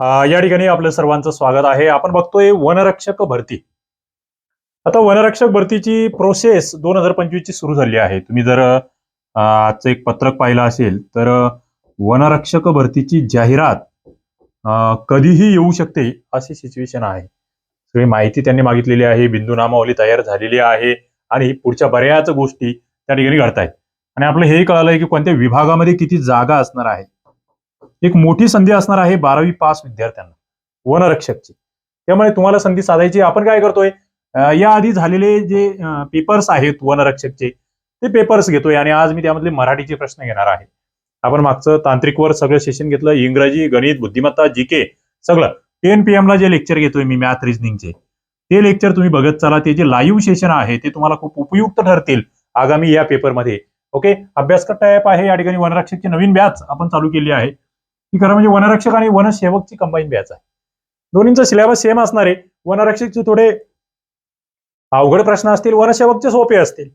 या ठिकाणी आपलं सर्वांचं स्वागत आहे. आपण बघतोय वनरक्षक भरती. आता वनरक्षक भरतीची प्रोसेस दोन हजार पंचवीस ची सुरू झाली आहे. तुम्ही जर आजचं एक पत्रक पाहिलं असेल तर वनरक्षक भरतीची जाहिरात कधीही येऊ शकते अशी सिच्युएशन आहे. सगळी माहिती त्यांनी मागितलेली आहे बिंदू नामावली तयार झालेली आहे आणि पुढच्या बऱ्याच गोष्टी त्या ठिकाणी घडतायत. आणि आपलं हेही आहे की कोणत्या विभागामध्ये किती जागा असणार आहे. एक मोठी संधी असणार आहे बारावी पास विद्यार्थ्यांना वनरक्षकची. त्यामुळे तुम्हाला संधी साधायची. आपण काय करतोय याआधी झालेले जे पेपर्स आहेत वनरक्षकचे ते पेपर्स घेतोय आणि आज मी त्यामधले मराठीचे प्रश्न घेणार आहे. आपण मागचं तांत्रिकवर सगळं सेशन घेतलं इंग्रजी गणित बुद्धिमत्ता जी के सगळं. टेन पी ला जे लेक्चर घेतोय मी मॅथ रिझनिंगचे ते लेक्चर तुम्ही बघत चला. ते जे लाईव्ह सेशन आहे ते तुम्हाला खूप उपयुक्त ठरतील आगामी या पेपरमध्ये ओके अभ्यासकट ॲप आहे या ठिकाणी वनरक्षकची नवीन बॅच आपण चालू केली आहे. ही खरं म्हणजे वनरक्षक आणि वनसेवकची कंबाईन बॅच आहे. दोन्हींचा सिलेबस सेम असणार आहे. वनरक्षकचे थोडे अवघड प्रश्न असतील वनसेवकचे सोपे असतील.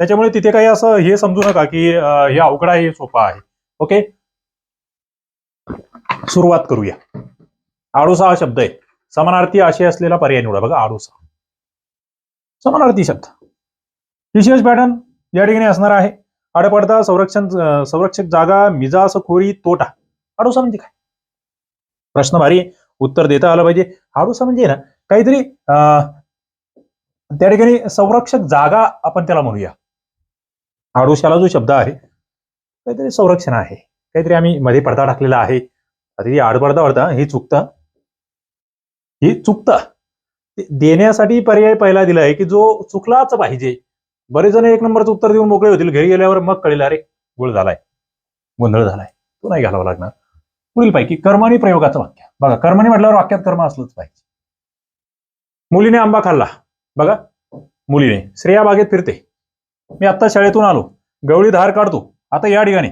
त्याच्यामुळे तिथे काही असं हे समजू नका की हे अवघड आहे हे सोपं आहे. ओके सुरुवात करूया. आडोसा हा शब्द आहे. समानार्थी आशय असलेला पर्याय निवडा. बघा आडोसा समानार्थी शब्द. विशेष पॅटर्न या ठिकाणी असणार आहे. आडपडदा संरक्षण संरक्षक जागा मिजास खोरी तोटा. आडोसा म्हणजे काय? प्रश्न भारी उत्तर देता आलं पाहिजे. आडोसा म्हणजे ना काहीतरी अं, त्या ठिकाणी संरक्षक जागा आपण त्याला म्हणूया. आडोशाला जो शब्द आहे काहीतरी संरक्षण आहे. काहीतरी आम्ही मध्ये पडदा टाकलेला आहे. आता ही आडपडदा पडदा हे चुकतं. हे चुकतं. देण्यासाठी पर्याय पहिला दिला आहे की जो चुकलाच पाहिजे. बरेच जण एक नंबरचं उत्तर देऊन मोकळे होतील. घरी गेल्यावर मग कळेल अरे गोळ झालाय. गोंधळ झालाय. तो नाही घालावा लागणार. पुढील पैकी कर्म आणि प्रयोगाचं वाक्य. बघा कर्मणी म्हटल्यावर वाक्यात कर्म असलंच पाहिजे. मुलीने आंबा खाल्ला. बघा मुलीने श्रेया बागेत फिरते. मी आत्ता शाळेतून आलो. गवळी धार काढतो. आता या ठिकाणी.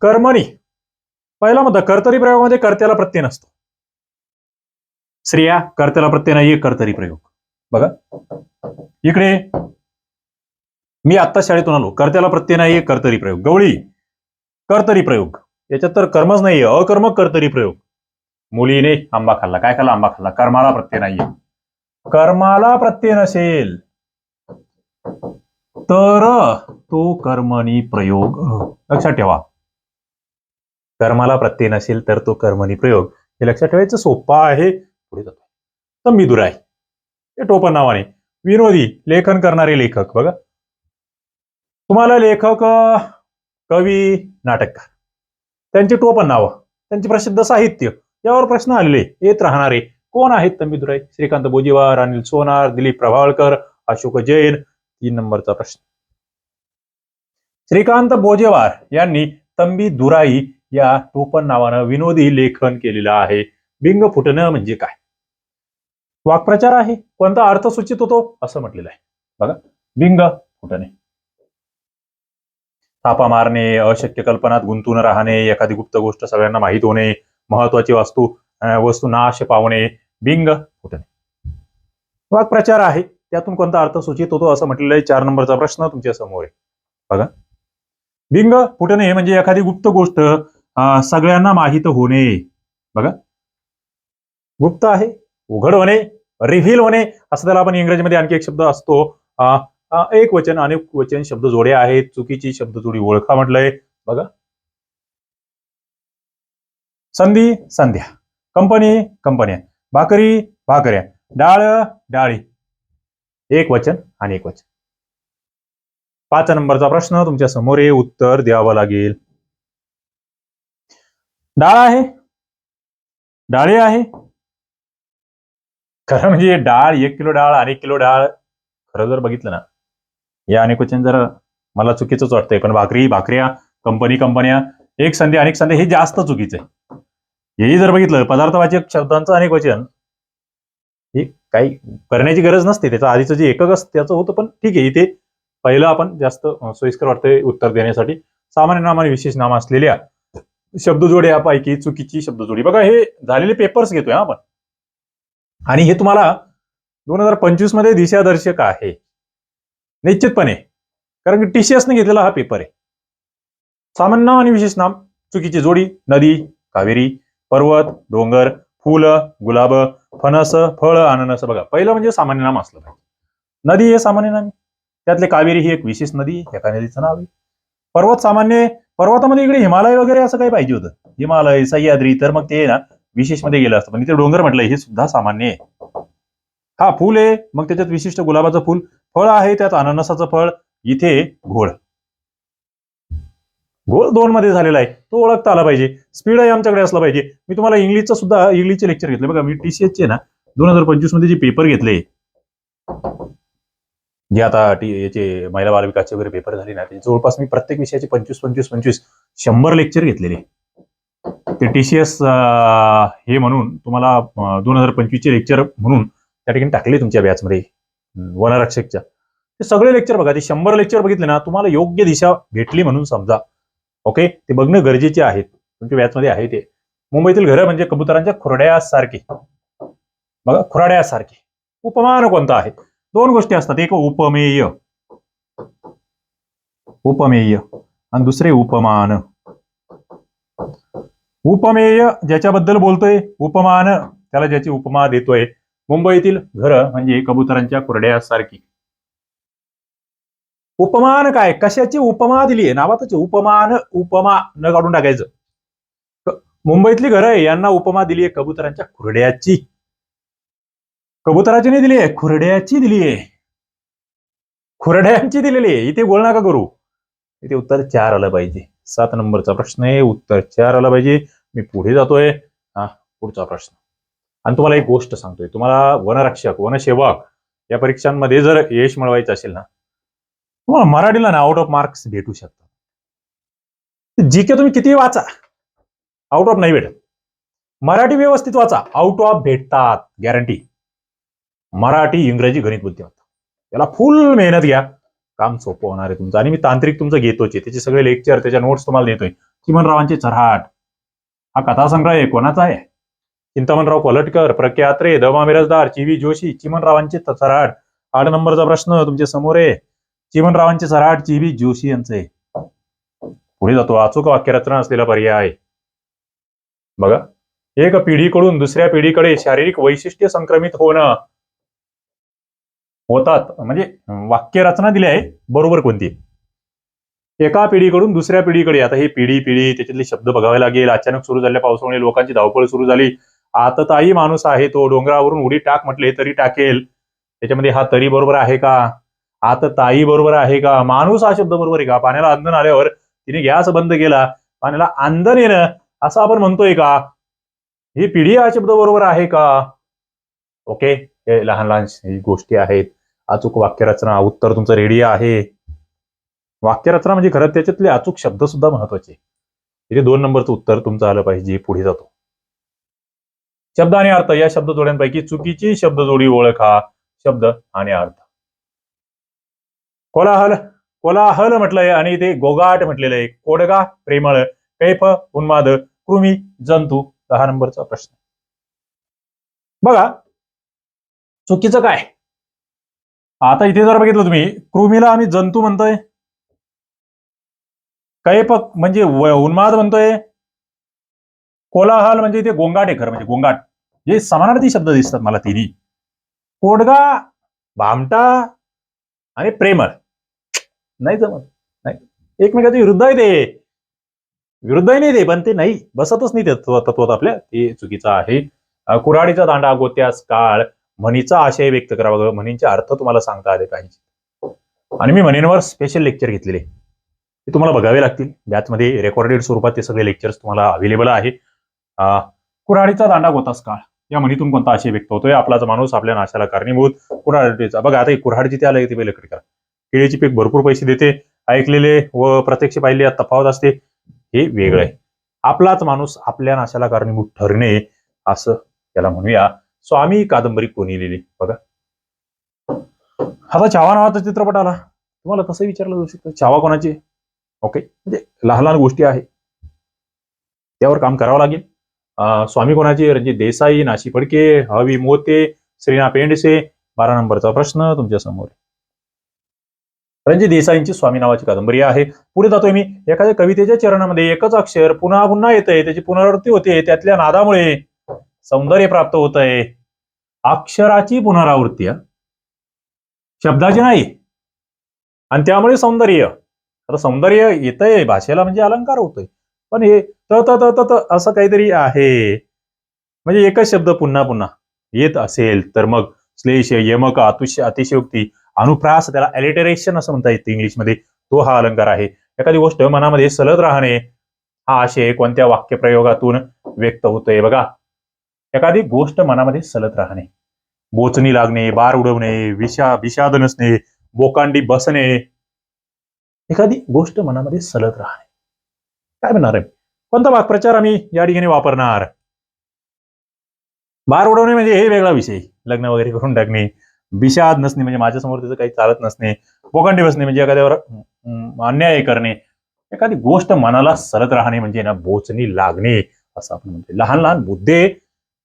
कर्मणी पहिला मुद्दा कर्तरी प्रयोगामध्ये कर्त्याला प्रत्यय नसतो. श्रेया कर्त्याला प्रत्यय नाही कर्तरी प्रयोग. बघा. इकडे. मी आत्ता शाळेतून आलो. कर्त्याला प्रत्यय नाही कर्तरी प्रयोग. गवळी. कर्तरी प्रयोग. याच्यात तर कर्मच नाहीये. अकर्मक कर्तरी प्रयोग. मुलीने आंबा खाल्ला. काय खाल्ला? आंबा खाल्ला. कर्माला प्रत्यय नाहीये. कर्माला प्रत्यय नसेल तर तो कर्मणी प्रयोग लक्षात ठेवा. कर्माला प्रत्यय नसेल तर तो कर्मणी प्रयोग. हे लक्षात ठेवायचं सोपा आहे. पुढे जातो तंबी दुराय हे टोपण नावाने. विनोदी लेखन करणारे लेखक. बघा. तुम्हाला लेखक कवी नाटककार. त्यांची टोपण नावं त्यांचे प्रसिद्ध साहित्य यावर प्रश्न आलेले येत राहणारे कोण आहेत तंबीदुराई श्रीकांत बोजीवार अनिल सोनार दिलीप प्रभाळकर अशोक जैन तीन नंबरचा प्रश्न. श्रीकांत बोजेवार यांनी तंबी दुराई या टोपण नावानं विनोदी लेखन केलेलं आहे. बिंग फुटणं म्हणजे काय? वाक्प्रचार आहे? कोणता अर्थ सूचित होतो? असं म्हटलेलं आहे. बघा बिंग फुटणे. थापा मारणे अशक्य कल्पनात गुंतून राहणे एखादी गुप्त गोष्ट सगळ्यांना माहीत होणे महत्वाची वस्तू वस्तू नाश पावणे बिंग फुटणे वाक्प्रचार आहे. त्यातून कोणता अर्थ सूचित होतो असं म्हटलेलं आहे चार नंबरचा प्रश्न तुमच्यासमोर आहे. बघा. बिंग फुटणे म्हणजे एखादी गुप्त गोष्ट सगळ्यांना माहीत होणे. बघा. गुप्त आहे उघड होणे रिव्हील होणे असं त्याला आपण इंग्रजीमध्ये आणखी एक शब्द असतो एक वचन अनेक वचन शब्द जोडे आहेत. चुकीची शब्द जोडी ओळखा म्हटलंय. बघा. संधी संध्या. कंपनी कंपन्या. भाकरी भाकऱ्या. डाळ डाळी. एक वचन आणि एक वचन. पाच नंबरचा प्रश्न तुमच्यासमोर हे उत्तर द्यावं लागेल. डाळ आहे. डाळी आहे. खरं म्हणजे डाळ एक किलो डाळ अनेक किलो डाळ खरं जर बघितलं ना या अनेक वचन जर मला चुकीचंच वाटतंय पण भाकरी भाकऱ्या कंपनी कंपन्या एक संधी अनेक संधी हे जास्त चुकीचं. आहे हेही जर बघितलं पदार्थवाचक शब्दांचं अनेक वचन हे काही करण्याची गरज नसते त्याचं आधीचं जे एकक असतं त्याचं होतं पण ठीक आहे इथे पहिलं आपण जास्त सोयीस्कर वाटतंय उत्तर देण्यासाठी. सामान्य नाम आणि विशेष नाम असलेल्या शब्दजोडी यापैकी चुकीची शब्दजोडी. बघा हे झालेले पेपर्स घेतोय आपण. आणि हे तुम्हाला दोन हजार पंचवीसमध्ये दिशादर्शक आहे. निश्चितपणे. कारण की टीसीएस ने घेतलेला हा पेपर आहे. सामान्य नाम आणि विशेष नाम चुकीची जोडी नदी कावेरी पर्वत डोंगर फुलं गुलाब फणस फळ अननस बघा पहिलं म्हणजे सामान्य नाम असलं पाहिजे. नदी हे सामान्य नाम त्यातले कावेरी ही एक विशेष नदी एका नदीचं नाव आहे. पर्वत सामान्य पर्वतामध्ये इकडे हिमालय वगैरे असं काही पाहिजे होतं. हिमालय सह्याद्री तर मग ते ना विशेषमध्ये गेलं असतं. पण इथे डोंगर म्हटलं हे सुद्धा सामान्य आहे. हा फुल आहे. मग त्याच्यात विशिष्ट गुलाबाचं फूल. फळ आहे त्यात अननसाचं फळ. इथे घोळ. घोळ दोन मध्ये झालेला आहे. तो ओळखता आला पाहिजे. स्पीड आहे आमच्याकडे असला पाहिजे. मी तुम्हाला इंग्लिशचं सुद्धा इंग्लिशचे लेक्चर घेतले. बघा मी टीसीएस चे ना दोन हजार पंचवीसमध्ये जे पेपर घेतले. जे आता टी याचे महिला बाल विकासचे वगैरे पेपर झाले ना ते जवळपास मी प्रत्येक विषयाचे पंचवीस पंचवीस पंचवीस शंभर लेक्चर घेतलेले. ते टीसीएस हे म्हणून तुम्हाला दोन हजार पंचवीसचे लेक्चर म्हणून त्या ठिकाणी टाकले तुमच्या बॅचमध्ये वनरक्षकच्या. ते सगळे लेक्चर बघा ते शंभर लेक्चर बघितले ना तुम्हाला योग्य दिशा भेटली म्हणून समजा. ओके ते बघणं गरजेचे आहेत. तुमच्या बॅचमध्ये आहे ते. मुंबईतील घरं म्हणजे कबुतरांच्या खुरड्यासारखे. बघा खुराड्यासारखे. उपमान कोणता आहे? दोन गोष्टी असतात. एक उपमेय. उपमेय. आणि दुसरे उपमान. उपमेय ज्याच्याबद्दल बोलतोय? उपमान. त्याला ज्याची उपमा देतोय. मुंबईतील घरं म्हणजे कबुतरांच्या कुरड्यासारखी. उपमान काय? कशाची उपमा दिली आहे नावातच उपमान उपमा न काढून टाकायचं. मुंबईतली घरं यांना उपमा दिली आहे कबुतरांच्या खुरड्याची कबुतराची नाही दिली आहे खुरड्याची दिली आहे खुरड्यांची दिलेली आहे इथे बोल नका करू. इथे उत्तर चार आलं पाहिजे. सात नंबरचा प्रश्न आहे. उत्तर चार आलं पाहिजे. मी पुढे जातोय. हा पुढचा प्रश्न. आणि तुम्हाला एक गोष्ट सांगतोय. तुम्हाला वनरक्षक वनसेवक या परीक्षांमध्ये जर यश मिळवायचं असेल ना तुम्हाला मराठीला ना आउट ऑफ मार्क्स भेटू शकतात. जी के तुम्ही किती वाचा आउट ऑफ नाही भेटत. मराठी व्यवस्थित वाचा आउट ऑफ भेटतात गॅरंटी मराठी इंग्रजी गणित बुद्धिमत्ता. त्याला फुल मेहनत घ्या. काम सोपं होणार आहे तुमचं. आणि मी तांत्रिक तुमचं घेतोच त्याचे सगळे लेक्चर त्याच्या नोट्स तुम्हाला देतोय. चिमनरावांचे चरहाट हा कथासंग्रह आहे कोणाचा आहे? चिंतामणराव कोलटकर प्रख्यात्रे दमा मिरजदार चिवी जोशी चिमनरावांचे सराट. आठ नंबरचा प्रश्न तुमच्यासमोर आहे. चिमनरावांचे सराट चिवी जोशी यांचे. पुढे जातो. अचूक वाक्यरचना असलेला पर्याय बघा. एक पिढीकडून दुसऱ्या पिढीकडे शारीरिक वैशिष्ट्य संक्रमित होणं होतात. म्हणजे वाक्यरचना दिली आहे. बरोबर कोणती? एका पिढीकडून दुसऱ्या पिढीकडे. आता ही पिढी पिढी त्याच्यातले शब्द बघावे लागेल. अचानक सुरू झालेल्या पावसामुळे लोकांची धावपळ सुरू झाली. आतताही माणूस आहे तो. डोंगरावरून उडी टाक म्हटले तरी टाकेल. त्याच्यामध्ये हा तरी बरोबर आहे का? आतताई बरोबर आहे का? माणूस हा शब्द बरोबर आहे का? पाण्याला अंधन आल्यावर तिने गॅस बंद केला. पाण्याला अंधन येणं असं आपण म्हणतोय का? ही पिढी हा शब्द बरोबर आहे का? ओके हे लहान लहान ही गोष्टी आहेत. अचूक वाक्यरचना उत्तर तुमचं रेडी आहे. वाक्यरचना म्हणजे खरं त्याच्यातले अचूक शब्द सुद्धा महत्त्वाचे. इथे दोन नंबरचं उत्तर तुमचं आलं पाहिजे पुढे जातो. शब्द आणि अर्थ या शब्द जोड्यांपैकी चुकीची शब्द जोडी ओळखा शब्द आणि अर्थ. कोलाहल कोलाहल म्हटलंय आणि ते गोगाट म्हटलेलं आहे. कोडगा प्रेमळ कैफ उन्माद कृमी जंतू दहा नंबरचा प्रश्न. बघा चुकीचं काय? आता इथे जर बघितलं तुम्ही कृमीला आम्ही जंतू म्हणतोय. कैप म्हणजे व- उन्माद म्हणतोय. कोलाहल म्हणजे इथे गोंगाट आहे खरं म्हणजे गोंगाट. जे समानार्थी शब्द दिसतात मला तिन्ही. कोडगा भामटा आणि प्रेमळ. नाही जमत. नाही. एकमेकाचे विरुद्ध आहे ते. विरुद्धही नाही ते पण ते नाही. बसतच नाही ते तत्वात आपल्या. ते चुकीचं आहे. कुऱ्हाडीचा दांडा गोत्यास काळ. म्हणीचा आशय व्यक्त करावा. म्हणींचे अर्थ तुम्हाला सांगता आले पाहिजे. आणि मी म्हणींवर स्पेशल लेक्चर घेतलेले. ते तुम्हाला बघावे लागतील. बॅचमध्ये रेकॉर्डेड स्वरूपात ते सगळे लेक्चर्स तुम्हाला अवेलेबल आहे. कुऱ्हाडीचा दांडा गोतास काळ. या म्हणीतून कोणता आशय व्यक्त होतोय? आपलाच माणूस आपल्या नाशाला कारणीभूत. कुऱ्हाडीचा बघा आता हे कुऱ्हाड जिथे आलं ते पहिले करा. केळीची पीक भरपूर पैसे देते. ऐकलेले व प्रत्यक्ष पाहिले तफावत असते. हे वेगळं आहे. आपलाच माणूस आपल्या नाशाला कारणीभूत ठरणे असं त्याला म्हणूया. स्वामी कादंबरी कोणी लिहिली? बघा. आता छावा नावाचा चित्रपट आला. तुम्हाला कसं विचारलं जाऊ शकतं. छावा कोणाची ओके. म्हणजे लहान लहान गोष्टी आहे. त्यावर काम करावं लागेल. स्वामी कोणाची? रणजित देसाई नाशी फडके हवी मोते श्रीना पेंडसे. बारा नंबरचा प्रश्न तुमच्यासमोर. रणजित देसाईंची स्वामी नावाची कादंबरी आहे. पुढे जातोय मी. एखाद्या कवितेच्या चरणामध्ये एकच अक्षर पुन्हा पुन्हा येतंय. त्याची पुनरावृत्ती होते. त्यातल्या नादामुळे सौंदर्य प्राप्त होत आहे अक्षराची पुनरावृत्ती शब्दाची नाही. आणि त्यामुळे सौंदर्य. आता सौंदर्य येतंय. भाषेला म्हणजे अलंकार होतोय. पण हे त त त त असं काहीतरी आहे. म्हणजे एकच शब्द पुन्हा पुन्हा येत असेल तर मग श्लेष यमक अतिशय अतिशयोक्ती अनुप्रास त्याला अलिटरेशन असं म्हणता येते इंग्लिशमध्ये. तो हा अलंकार आहे. एखादी गोष्ट मनामध्ये सलत राहणे हा आशय कोणत्या वाक्यप्रयोगातून व्यक्त होतोय बघा. एखादी गोष्ट मनामध्ये सलत राहणे बोचणी लागणे बार उडवणे विषा विषाद नसणे बोकांडी बसणे एखादी गोष्ट मनामध्ये सलत राहणे. काय म्हणणार आहे? कोणता वाक्प्रचार आम्ही या ठिकाणी वापरणार? बार उडवणे म्हणजे हे वेगळा विषय. लग्न वगैरे करून टाकणे. विषाद नसणे म्हणजे माझ्यासमोर त्याचं काही चालत नसणे. बोकांडी बसणे म्हणजे एखाद्यावर अन्याय करणे. एखादी गोष्ट मनाला सरत राहणे म्हणजे ना बोचणी लागणे असं आपण म्हणतो लहान लहान मुद्दे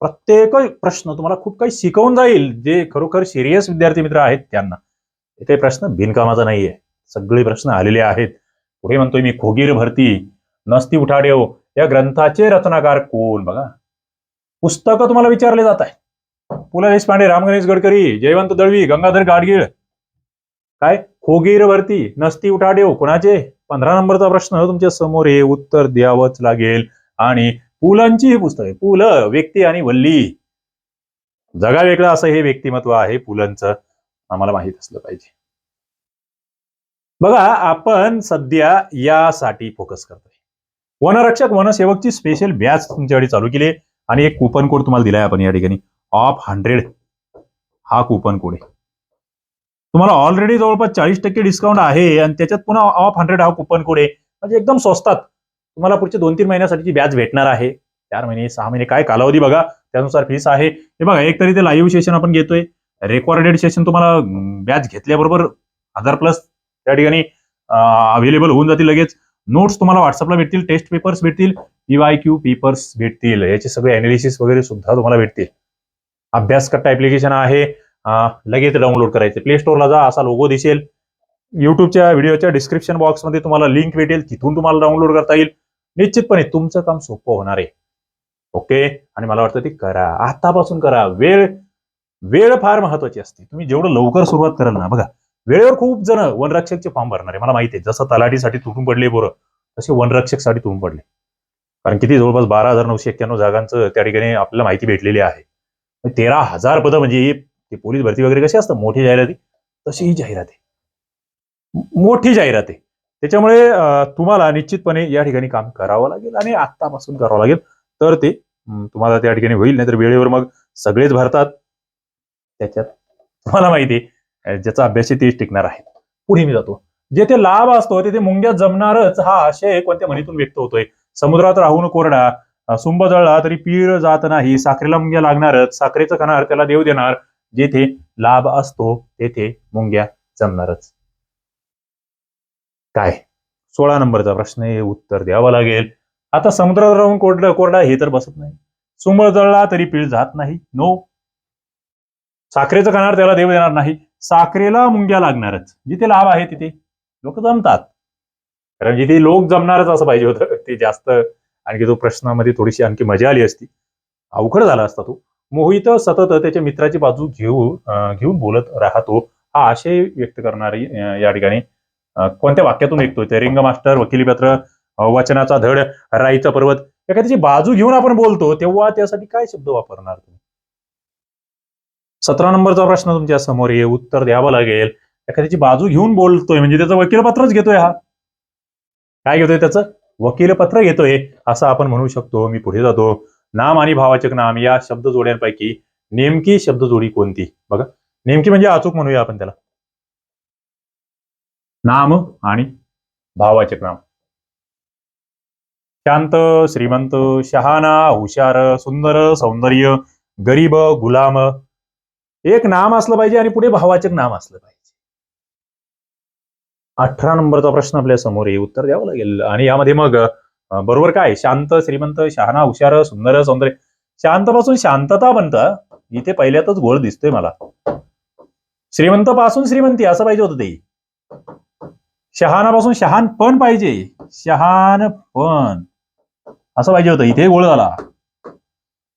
प्रत्येक प्रश्न तुम्हाला खूप काही शिकवून जाईल. जे खरोखर सिरियस विद्यार्थी मित्र आहेत त्यांना. इथे प्रश्न बिनकामाचा नाहीये. सगळे प्रश्न आलेले आहेत. पुढे म्हणतोय मी खोगीर भरती. नसती उठाडेव हो. या ग्रंथाचे रचनाकार कोण बघा. पुस्तकं तुम्हाला विचारले जात आहे. पु ल देशपांडे राम गणेश गडकरी जयवंत दळवी गंगाधर गाडगीळ. काय? खोगीरवरती नसती उठाडेव हो. कोणाचे? पंधरा नंबरचा प्रश्न हो तुमच्यासमोर. हे उत्तर द्यावंच लागेल. आणि पुलांची ही पुस्तक आहे पुल व्यक्ती आणि वल्ली. जगा वेगळं असं हे व्यक्तिमत्व आहे पुलंचं. आम्हाला माहीत असलं पाहिजे. बघा आपण सध्या यासाठी फोकस करतोय. वनरक्षक वनसेवकची स्पेशल बॅच तुमच्याकडे चालू केली आहे. आणि एक कुपन कोड तुम्हाला दिलाय आपण या ठिकाणी. ऑफ हंड्रेड हा कुपन कोड आहे. तुम्हाला ऑलरेडी जवळपास चाळीस टक्के डिस्काउंट आहे आणि त्याच्यात पुन्हा ऑफ हंड्रेड हा कुपन कोड आहे. म्हणजे एकदम स्वस्तात. तुम्हाला पुढचे दोन तीन महिन्यासाठीची बॅच भेटणार आहे. चार महिने सहा महिने काय कालावधी बघा. त्यानुसार फीस आहे. हे बघा एक तरी ते लाईव्ह सेशन आपण घेतोय. रेकॉर्डेड सेशन तुम्हाला बॅच घेतल्याबरोबर हजार प्लस त्या ठिकाणी अवेलेबल होऊन जातील लगेच. नोट्स तुम्हाला व्हॉट्सअपला भेटतील टेस्ट पेपर्स भेटतील पीवाय क्यू पेपर्स भेटतील. याचे सगळे अनालिसिस वगैरे सुद्धा तुम्हाला भेटतील. अभ्यास कट्टा ऍप्लिकेशन आहे लगेच डाउनलोड करायचे. प्ले स्टोअरला जा असा लोगो दिसेल. युट्यूबच्या व्हिडिओच्या डिस्क्रिप्शन बॉक्समध्ये तुम्हाला लिंक भेटेल. तिथून तुम्हाला डाउनलोड करता येईल. निश्चितपणे तुमचं काम सोपं होणार आहे. ओके आणि मला वाटतं ते करा. आतापासून करा. वेळ वेळ फार महत्वाची असते. तुम्ही जेवढं लवकर सुरुवात कराल ना बघा वेळेवर खूप जण वनरक्षकचे फॉर्म भरणार आहे. मला माहिती आहे. जसं तलाठीसाठी तुटून पडले बरं तसे वनरक्षकसाठी तुटून पडले. कारण किती जवळपास बारा हजार नऊशे एक्क्याण्णव जागांचं त्या ठिकाणी आपल्याला माहिती भेटलेली आहे. तेरा हजार पदं म्हणजे ते पोलीस भरती वगैरे कशी असतं मोठी जाहिराती? तशी ही जाहिरात. आहे मोठी जाहिरात. आहे त्याच्यामुळे तुम्हाला निश्चितपणे या ठिकाणी काम करावं लागेल आणि आत्तापासून करावं लागेल. तर ते तुम्हाला त्या ठिकाणी होईल. नाहीतर वेळेवर मग सगळेच भरतात. त्याच्यात तुम्हाला माहिती आहे ज्याचा अभ्यास आहे तेच टिकणार आहे. पुढे मी जातो. जेथे लाभ असतो तेथे मुंग्या जमणारच हा आशय कोणत्या म्हणीतून व्यक्त होतोय? समुद्रात राहून कोरडा सुंब जळला तरी पीळ जात नाही साखरेला मुंग्या लागणारच साखरेचं खाणार त्याला देव देणार. जेथे लाभ असतो तेथे मुंग्या जमणारच. काय? सोळा नंबरचा प्रश्न आहे उत्तर द्यावं लागेल. आता समुद्रात राहून कोरडा कोरडा हे तर बसत नाही. सुंब जळला तरी पीळ जात नाही. नो साखरेचं खाणार त्याला देव देणार नाही. साखरेला मुंग्या लागणारच. जिथे लाभ आहे तिथे लोक जमतात. कारण जिथे लोक जमणारच असं पाहिजे होतं ते जास्त आणखी तो प्रश्नामध्ये थोडीशी आणखी मजा आली असती. अवघड झाला असता तो. मोहित सतत त्याच्या मित्राची बाजू घेऊ घेऊन बोलत राहतो. हा आशय व्यक्त करणारी या ठिकाणी कोणत्या वाक्यातून ऐकतोय ते? रिंग मास्टर वकिलीपत्र वचनाचा धड राईचा पर्वत. एखाद्याची बाजू घेऊन आपण बोलतो तेव्हा त्यासाठी काय शब्द वापरणार तुम्ही? सतरा नंबरचा प्रश्न तुमच्यासमोर ये उत्तर द्यावं लागेल. एखाद्याची बाजू घेऊन बोलतोय म्हणजे त्याचं वकीलपत्रच घेतोय हा. काय घेतोय त्याचं? वकीलपत्र घेतोय असं आपण म्हणू शकतो. मी पुढे जातो. नाम आणि भावाचक नाम या शब्द जोड्यांपैकी नेमकी शब्द जोडी कोणती? बघा. नेमकी म्हणजे अचूक म्हणूया आपण त्याला. नाम आणि भावाचक नाम. शांत श्रीमंत शहाणा हुशार सुंदर सौंदर्य गरीब गुलाम एक नाम असलं पाहिजे आणि पुढे भावाचक नाम असलं पाहिजे. अठरा नंबरचा प्रश्न आपल्यासमोर आहे. उत्तर द्यावं लागेल. आणि यामध्ये मग बरोबर काय? शांत श्रीमंत शहाणा हुशार सुंदर सौंदर्य. शांतपासून शांतता बनतं. इथे पहिल्यातच गोळ दिसतोय मला. श्रीमंत पासून श्रीमंती असं पाहिजे होतं ते. शहाणापासून शहाणपण पाहिजे. शहाणपण असं पाहिजे होतं. इथे गोळ झाला.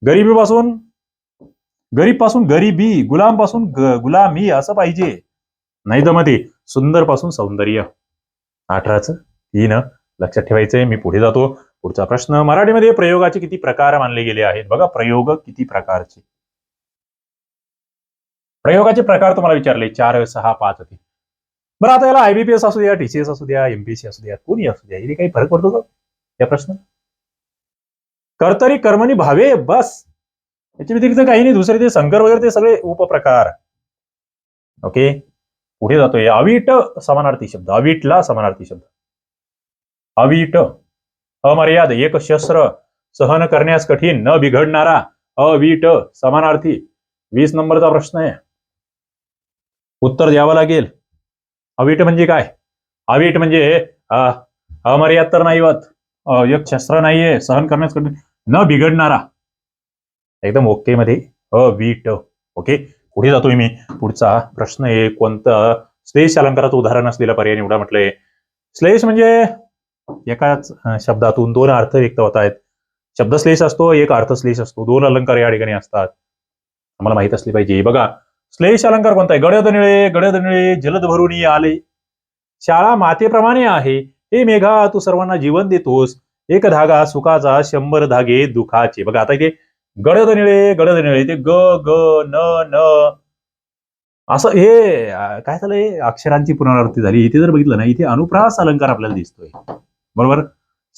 गरिबीपासून गरीबपासून गरिबी गुलामपासून गुलामी असं पाहिजे. नाही तर मग ते सुंदरपासून सौंदर्य. अठराचं? तीन? लक्षात ठेवायचंय मी पुढे जातो. पुढचा प्रश्न मराठीमध्ये प्रयोगाचे किती प्रकार मानले गेले आहेत? बघा प्रयोग किती प्रकारचे. प्रयोगाचे प्रकार तुम्हाला विचारले चार सहा पाच होते. बरं आता याला आयबीपीएस असू द्या टीसीएस असू द्या एमपीएससी असू द्या कोणी असू द्या इथे काही फरक पडतो का? या प्रश्न. कर्तरी कर्मणी भावे बस. याच्या व्यतिरिक्त काही नाही. दुसरे ते संकर वगैरे ते सगळे उपप्रकार. ओके पुढे जातोय. अवीट समानार्थी शब्द. अवीटला समानार्थी शब्द. अवीट. अमर्याद. एक शस्त्र. सहन करण्यास कठीण. न बिघडणारा. अवीट समानार्थी. वीस नंबरचा प्रश्न आहे. उत्तर द्यावं लागेल. अवीट म्हणजे काय? अवीट म्हणजे अमर्याद तर नाही वत एक शस्त्र नाहीये. सहन करण्यास कठीण. न बिघडणारा. एकदम ओके मध्ये अवीट. ओके पुढे जातोय मी. पुढचा प्रश्न आहे कोणतं? श्लेष अलंकाराचं उदाहरण असलेला पर्याय निवडा म्हटलंय. श्लेष म्हणजे एकाच शब्दातून दोन अर्थ व्यक्त होत आहेत. शब्दश्लेष असतो एक अर्थश्लेष असतो. दोन अलंकार या ठिकाणी असतात. आम्हाला माहीत असली पाहिजे. बघा श्लेष अलंकार कोणता आहे? गडद निळे गडद निळे जलद भरून आले. शाळा मातेप्रमाणे आहे. हे मेघा तू सर्वांना जीवन देतोस. एक धागा सुखाचा शंभर धागे दुखाचे. बघा आता इथे गडद निळे गडद निळे ते ग ग न न. असं हे काय झालं हे? अक्षरांची पुनरावृत्ती झाली. इथे जर बघितलं ना इथे अनुप्रास अलंकार आपल्याला दिसतोय. बरोबर?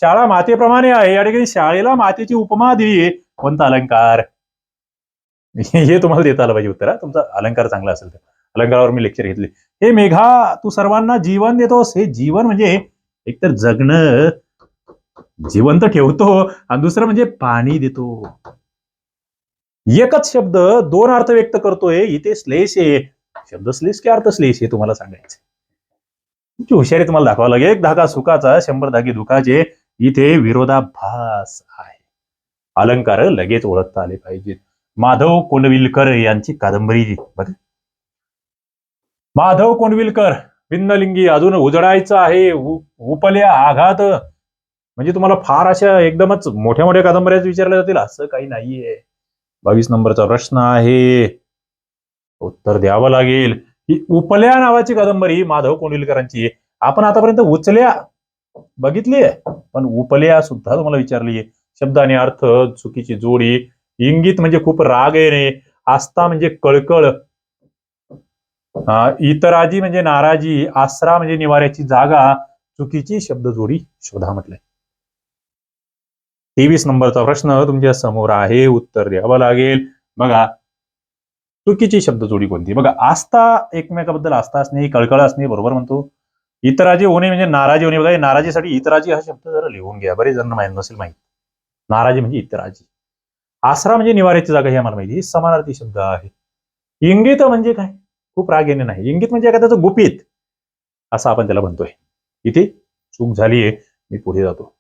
शाळा मातेप्रमाणे आहे. या ठिकाणी शाळेला मातेची उपमा दिली कोणता अलंकार? हे तुम्हाला देता आलं पाहिजे उत्तर तुमचा अलंकार चांगला असेल तर. अलंकारावर मी लेक्चर घेतले. हे मेघा तू सर्वांना जीवन देतोस. हे जीवन म्हणजे एकतर जगणं जिवंत ठेवतो आणि दुसरं म्हणजे पाणी देतो. एकच शब्द दोन अर्थ व्यक्त करतोय इथे श्लेष आहे. शब्द श्लेष की अर्थ श्लेष हे तुम्हाला सांगायचं. तुमची हुशारी तुम्हाला दाखवा लागेल. एक धागा सुखाचा शंभर धागे दुखाचे. इथे विरोधाभास आहे. अलंकार लगेच ओळखता आले पाहिजेत. माधव कोंडविलकर यांची कादंबरी बघा. माधव कोंडविलकर भिन्नलिंगी अजून उजडायचं आहे. उपल्या आघात. म्हणजे तुम्हाला फार अशा एकदमच मोठ्या मोठ्या कादंबऱ्याच विचारल्या जातील. असं काही नाहीये. बावीस नंबरचा प्रश्न आहे. उत्तर द्यावं लागेल. ही उपल्या नावाची कादंबरी माधव कोंडविलकरांची आपण आतापर्यंत उचल्या बघितली पण उपल्या सुद्धा तुम्हाला विचारली शब्द आणि अर्थ चुकीची जोडी इंगित म्हणजे खूप राग येणे आस्था म्हणजे कळकळ इतराजी म्हणजे नाराजी आसरा म्हणजे निवाऱ्याची जागा चुकीची शब्द जोडी शोधा म्हटलंय. तेवीस नंबरचा प्रश्न तुमच्यासमोर आहे. उत्तर द्यावं लागेल. बघा चुकीची शब्द जोडी कोणती? बघा आस्था एकमेकाबद्दल आस्था असणे कळकळ असणे बरोबर म्हणतो. इतराजी होणे म्हणजे नाराजी होणे. बघा नाराजीसाठी इतराजी हा शब्द जरा लिहून घ्या. बरेच जण माहीत नसेल माहीत. नाराजी म्हणजे इतराजी. आसरा म्हणजे निवाऱ्याची जागा हे आम्हाला माहिती हे समानार्थी शब्द आहे. इंगित म्हणजे काय? खूप राग येणे नाही. इंगित म्हणजे एखाद्याचं गुपित असं आपण त्याला म्हणतोय. इथे चूक झालीये. मी पुढे जातो.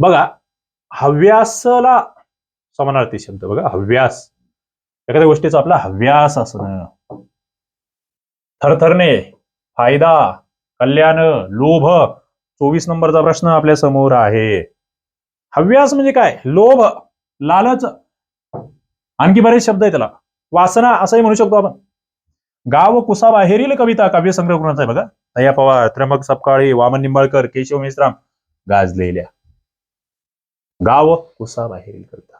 बघा हव्यासला समानार्थी शब्द बघा हव्यास. एखाद्या गोष्टीचा आपला हव्यास असणं. थरथरणे फायदा कल्याण लोभ चोवीस नंबरचा प्रश्न आपल्यासमोर आहे. हव्यास म्हणजे काय? लोभ लालच. आणखी बरेच शब्द आहे त्याला. वासना असंही म्हणू शकतो आपण. गाव कुसा बाहेरील कविता काव्यसंग्रह कुणाचा आहे बघा. दया पवार त्र्यंबक सपकाळे वामन निंबाळकर केशव मेश्राम गाजलेल्या. गाव कुसा बाहेरील करता.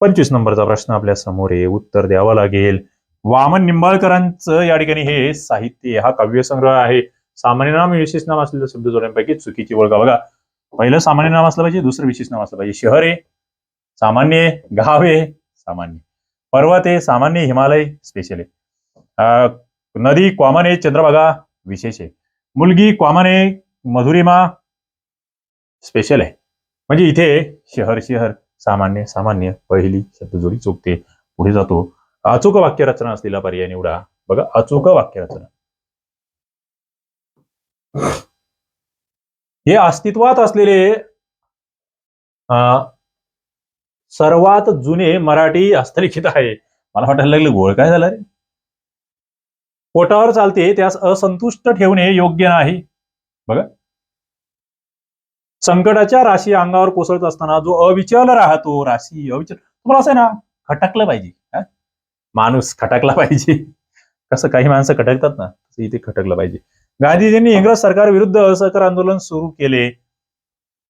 पंचवीस नंबरचा प्रश्न आपल्यासमोर आहे. उत्तर द्यावं लागेल. वामन निंबाळकरांचं या ठिकाणी हे साहित्य हा काव्यसंग्रह आहे. सामान्य नाम विशेष नाम असलेलं शब्द जोड्यांपैकी चुकीची ओळखा बघा. पहिलं सामान्य नाम असलं पाहिजे दुसरं विशेष नाम असलं पाहिजे. शहर आहे सामान्य आहे, गाव आहे सामान्य पर्वत आहे सामान्य हिमालय स्पेशल आहे. नदी क्वामन आहे चंद्रभागा विशेष आहे. मुलगी क्वामन आहे मधुरिमा स्पेशल आहे. म्हणजे इथे शहर शहर सामान्य सामान्य पहिली शब्दजोडी चुकते. पुढे जातो. अचूक वाक्यरचना असलेला पर्याय निवडा. बघा अचूक वाक्यरचना. हे अस्तित्वात असलेले अं, सर्वात जुने मराठी हस्तलिखित आहे. मला वाटायला लागलं गोळ काय झालं रे? पोटावर चालते त्यास असंतुष्ट ठेवणे योग्य नाही. बघा. संकटाच्या राशी अंगावर कोसळत असताना जो अविचल राहतो राशी अविचल. तुम्हाला असं आहे ना खटकलं पाहिजे माणूस खटकला पाहिजे. कसं काही माणसं खटकतात ना तसं इथे खटकलं पाहिजे. गांधीजींनी इंग्रज सरकार विरुद्ध असहकार आंदोलन सुरू केले.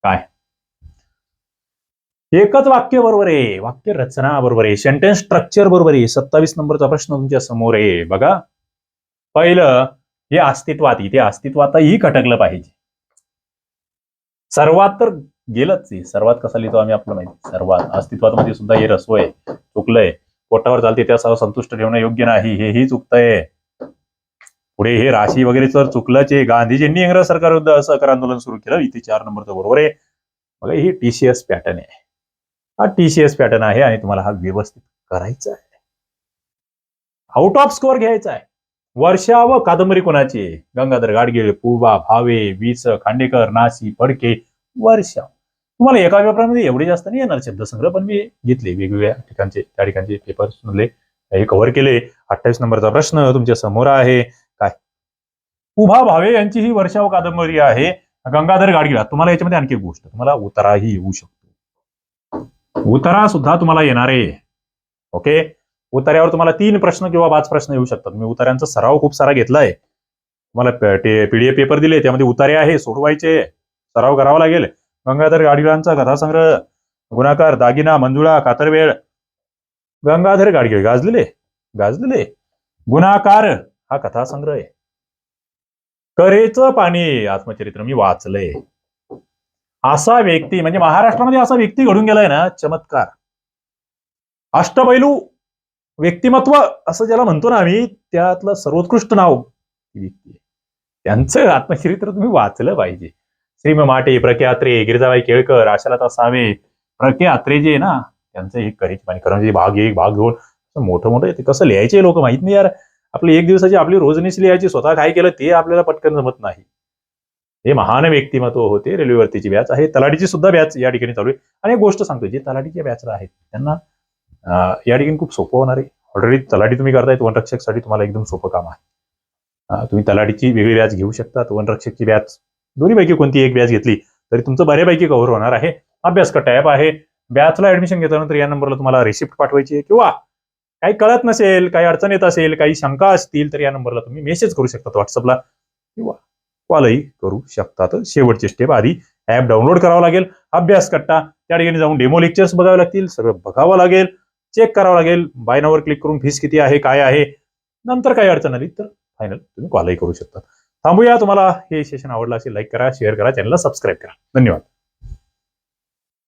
काय? एकच वाक्य बरोबर आहे वाक्य रचना बरोबर आहे सेंटेन्स स्ट्रक्चर बरोबर आहे. सत्तावीस नंबरचा प्रश्न तुमच्यासमोर आहे. बघा. पहिलं हे अस्तित्वात इथे अस्तित्वातही खटकलं पाहिजे. सर्वात तर गेलंच आहे. सर्वात कसा लिहितो आम्ही आपलं माहिती? सर्वात. अस्तित्वामध्ये सुद्धा हे रसवय चुकलंय. पोटावर चालते त्यासह संतुष्ट ठेवणं योग्य नाही. हेही चुकतंय. पुढे हे राशी वगैरे तर चुकलंच आहे. गांधीजींनी इंग्रज सरकार विरुद्ध असहकार आंदोलन सुरू केलं. इथे चार नंबरचं बरोबर आहे. मग ही टीसीएस पॅटर्न आहे. हा टीसीएस पॅटर्न आहे आणि तुम्हाला हा व्यवस्थित करायचा आहे. आउट ऑफ स्कोअर घ्यायचा आहे. वर्षा व कादंबरी कोणाची? गंगाधर गाडगे पुबा भावे वीस खांडेकर नासी फडके वर्षा. तुम्हाला एका पेपरामध्ये एवढे जास्त नाही येणार शब्दसंग्रह पण मी घेतले वेगवेगळ्या ठिकाणचे त्या ठिकाणचे पेपर सुनले हे कव्हर केले. अठ्ठावीस नंबरचा प्रश्न तुमच्यासमोर आहे. काय? उभा भावे यांची ही वर्षा व कादंबरी आहे. गंगाधर गाडगिळा तुम्हाला याच्यामध्ये आणखी एक गोष्ट तुम्हाला उताराही येऊ शकतो. उतारा सुद्धा तुम्हाला येणार. आहे ओके? उतार्यावर तुम्हाला तीन प्रश्न किंवा पाच प्रश्न येऊ शकतात. मी उतार्यांचा सराव खूप सारा घेतलाय. तुम्हाला पीडीएफ पेपर दिले त्यामध्ये उतारे आहे सोडवायचे सराव करावा लागेल. गंगाधर गाडगिळांचा कथासंग्रह गुणाकार दागिना मंजुळा कातरवेळ. गंगाधर गाडगिळ गाजलेले? गाजलेले. गुणाकार हा कथासंग्रह आहे. करेचं पाणी आत्मचरित्र मी वाचलंय. असा व्यक्ती म्हणजे महाराष्ट्रामध्ये असा व्यक्ती घडून गेलाय ना चमत्कार. अष्टपैलू व्यक्तिमत्व असं ज्याला म्हणतो ना आम्ही त्यातलं सर्वोत्कृष्ट नाव ही व्यक्ती त्यांचं आत्मचरित्र तुम्ही वाचलं पाहिजे. श्रीम माटे प्रख्यात्रे गिरिजाबाई केळकर आशालता सामे प्रख्यात्रे जे आहे ना त्यांचं एक करीच पाणी. खरं भाग एक भाग दोन असं मोठं मोठं ते कसं लिहायचे लोक माहीत नाही यार. आपली एक दिवसाची आपली रोजनीच लिहायची स्वतः काय केलं ते आपल्याला पटकन जमत नाही. हे महान व्यक्तिमत्व होते रेल्वेवरतीची बॅच आहे. तलाठीची सुद्धा बॅच या ठिकाणी चालू आहे. आणि एक गोष्ट सांगतो जे तलाठीच्या बॅचला आहेत त्यांना या ठिकाणी खूप सोपं होणार आहे. ऑलरेडी तलाठी तुम्ही करताय वनरक्षकसाठी तुम्हाला एकदम सोपं काम आहे. तुम्ही तलाठीची वेगळी व्याज घेऊ शकता वनरक्षकची व्याज दोन्हीपैकी कोणती एक व्याज घेतली तरी तुमचं बऱ्यापैकी कव्हर होणार आहे. अभ्यास का टॅप आहे? बॅचला ऍडमिशन घेतल्यानंतर या नंबरला तुम्हाला रिसिप्ट पाठवायची आहे किंवा काही कळत नसेल काही अडचण येत असेल काही शंका असतील तर या नंबरला तुम्ही मेसेज करू शकता व्हॉट्सअपला किंवा कॉलही करू शकतात शेवटची स्टेप आधी ऍप डाउनलोड करावं लागेल. अभ्यास कट्टा. त्या ठिकाणी जाऊन डेमो लेक्चर्स बघावे लागतील. सगळं बघावं लागेल. चेक करावं लागेल. बाय नावर क्लिक करून फीस किती आहे काय आहे? नंतर काही अडचण आली तर फायनल तुम्ही कॉलही करू शकता. थांबूया. तुम्हाला हे सेशन आवडलं असेल लाईक करा शेअर करा चॅनलला सबस्क्राईब करा. धन्यवाद.